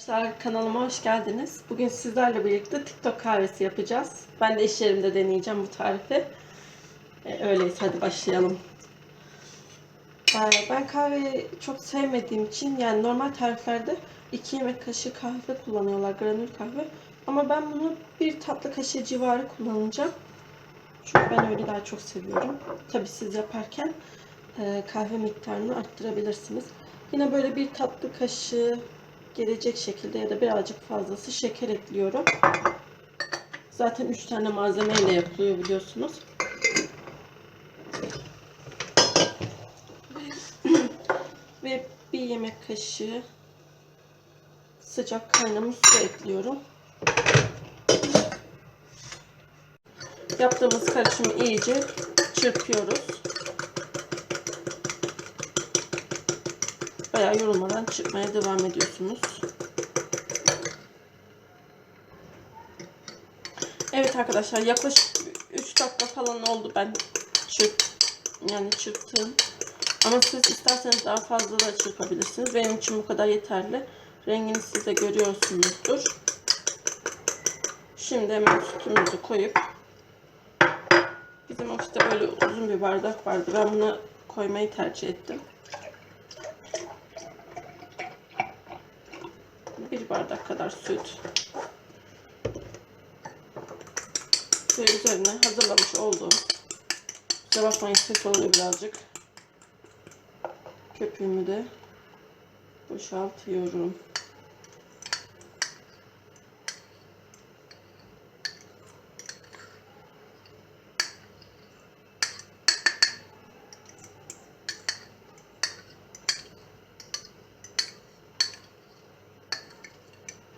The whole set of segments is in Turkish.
Arkadaşlar kanalıma hoş geldiniz. Bugün sizlerle birlikte TikTok kahvesi yapacağız. Ben de iş yerimde deneyeceğim bu tarifi. E, öyleyse hadi başlayalım. E, ben kahveyi çok sevmediğim için yani normal tariflerde 2 yemek kaşığı kahve kullanıyorlar granül kahve. Ama ben bunu bir tatlı kaşığı civarı kullanacağım. Çünkü ben öyle daha çok seviyorum. Tabi siz yaparken e, kahve miktarını arttırabilirsiniz. Yine böyle bir tatlı kaşığı gelecek şekilde ya da birazcık fazlası şeker ekliyorum. Zaten 3 tane malzemeyle yapılıyor biliyorsunuz. Ve bir yemek kaşığı sıcak kaynamış su ekliyorum. Yaptığımız karışımı iyice çırpıyoruz. Bayağı yorulmadan çırpmaya devam ediyorsunuz. Evet arkadaşlar yaklaşık 3 dakika falan oldu ben çırp yani çırptım. Ama siz isterseniz daha fazla da çırpabilirsiniz. Benim için bu kadar yeterli. Rengini siz de görüyorsunuzdur. Şimdi hemen sütümüzü koyup bizim ofiste böyle uzun bir bardak vardı. Ben bunu koymayı tercih ettim. Bir bardak kadar süt ve üzerine hazırlamış olduğum kusura bakmayın ses oluyor birazcık köpüğümü de boşaltıyorum.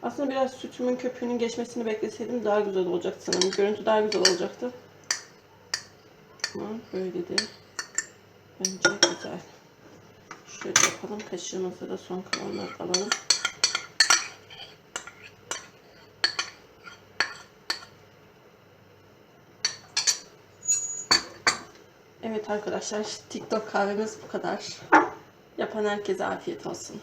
Aslında biraz sütümün köpüğünün geçmesini bekleseydim daha güzel olacaktı sanırım. Görüntü daha güzel olacaktı. Ama böyle de bence güzel. Şöyle yapalım. Kaşığımızda da son kalanları alalım. Evet arkadaşlar TikTok kahvemiz bu kadar. Yapan herkese afiyet olsun.